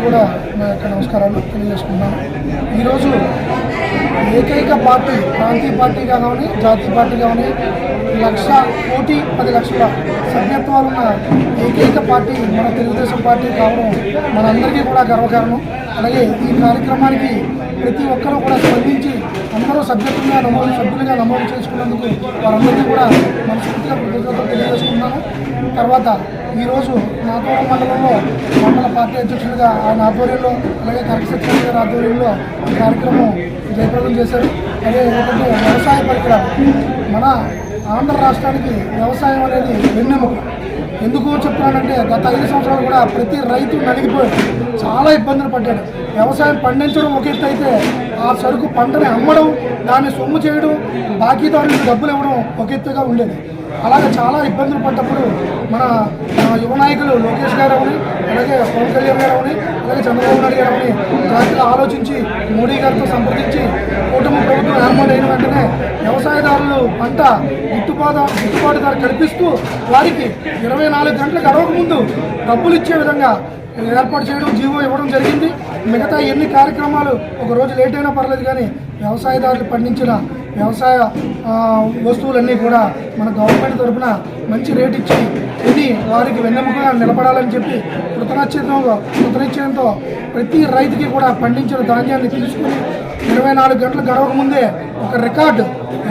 నా యొక్క నమస్కారాలు తెలియజేసుకున్నాను ఈరోజు ఏకైక పార్టీ ప్రాంతీయ పార్టీగా కానీ జాతీయ పార్టీగా కానీ లక్ష కోటి పది లక్షల సభ్యత్వాలు ఉన్న ఏకైక పార్టీ మన తెలుగుదేశం పార్టీ కావడం మనందరికీ కూడా గర్వకారణం. అలాగే ఈ కార్యక్రమానికి ప్రతి ఒక్కరూ కూడా సభ్యత్వంగా నమోదు సభ్యులుగా నమోదు చేసుకున్నందుకు వారందరికీ కూడా మనస్ఫూర్తిగా కృతజ్ఞతలు తెలియజేసుకున్నాను తర్వాత ఈరోజు నాతోరం మండలంలో మండల పార్టీ అధ్యక్షుడిగా ఆయన ఆధ్వర్యంలో అలాగే కరెక్ట్ సత్యనారాయణ గారి ఆధ్వర్యంలో ఈ కార్యక్రమం జయప్రదం చేశారు. అదే ఏంటంటే వ్యవసాయ పరికరాలు మన ఆంధ్ర రాష్ట్రానికి వ్యవసాయం అనేది వెన్నెముక. ఎందుకు చెప్తున్నానంటే గత ఐదు సంవత్సరాలు కూడా ప్రతి రైతు నలిగిపోయాడు. చాలా ఇబ్బందులు పడ్డాడు. వ్యవసాయం పండించడం ఒక ఎత్తు అయితే ఆ సరుకు పంటని అమ్మడం దాన్ని సొమ్ము చేయడం బాకీదారులకు డబ్బులు ఇవ్వడం ఒక ఎత్తుగా ఉండేది. అలాగే చాలా ఇబ్బందులు పడ్డప్పుడు మన యువ నాయకులు లోకేష్ గారు అవని అలాగే పవన్ కళ్యాణ్ గారు అవని అలాగే చంద్రబాబు నాయుడు గారు అవని జాగ్రత్తగా ఆలోచించి మోడీ గారితో సంప్రదించి కూటమి ప్రభుత్వం ఏర్పాటు అయిన వెంటనే వ్యవసాయదారులు పంట గిట్టుబాటు గిట్టుబాటు ధర కల్పిస్తూ వారికి ఇరవై నాలుగు గంటలు గడవక ముందు డబ్బులు ఇచ్చే విధంగా ఏర్పాటు చేయడం జీవో ఇవ్వడం జరిగింది. మిగతా ఎన్ని కార్యక్రమాలు ఒక రోజు లేట్ అయినా పర్లేదు కానీ వ్యవసాయదారులు పండించిన వ్యవసాయ వస్తువులన్నీ కూడా మన గవర్నమెంట్ తరఫున మంచి రేట్ ఇచ్చి ఇది వారికి వెన్నెముకగా నిలబడాలని చెప్పి కృతనిశ్చయంతో కృతనిశ్చయంతో ప్రతి రైతుకి కూడా పండించిన ధాన్యాన్ని తీసుకుని ఇరవై నాలుగు గంటలు గడవక ముందే ఒక రికార్డు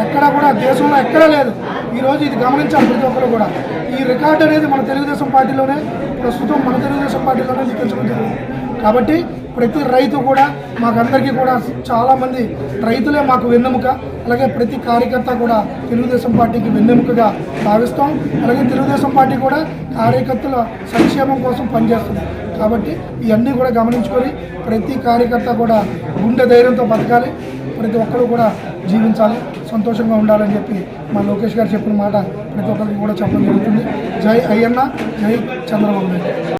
ఎక్కడా కూడా దేశంలో ఎక్కడా లేదు. ఈరోజు ఇది గమనించాలి ప్రతి ఒక్కరు కూడా. ఈ రికార్డు అనేది మన తెలుగుదేశం పార్టీలోనే ప్రస్తుతం మన తెలుగుదేశం పార్టీలోనే లిఖించడం జరిగింది. కాబట్టి ప్రతి రైతు కూడా మాకందరికీ కూడా చాలామంది రైతులే మాకు వెన్నెముక. అలాగే ప్రతి కార్యకర్త కూడా తెలుగుదేశం పార్టీకి వెన్నెముకగా భావిస్తాం. అలాగే తెలుగుదేశం పార్టీ కూడా కార్యకర్తల సంక్షేమం కోసం పనిచేస్తుంది. కాబట్టి ఇవన్నీ కూడా గమనించుకొని ప్రతి కార్యకర్త కూడా గుండె ధైర్యంతో బతకాలి. ప్రతి ఒక్కరు కూడా జీవించాలి సంతోషంగా ఉండాలని చెప్పి మా లోకేష్ గారు చెప్పిన మాట ప్రతి ఒక్కరికి కూడా చెప్పడం జరుగుతుంది. జై అయ్యన్న జై చంద్రబాబు నాయుడు.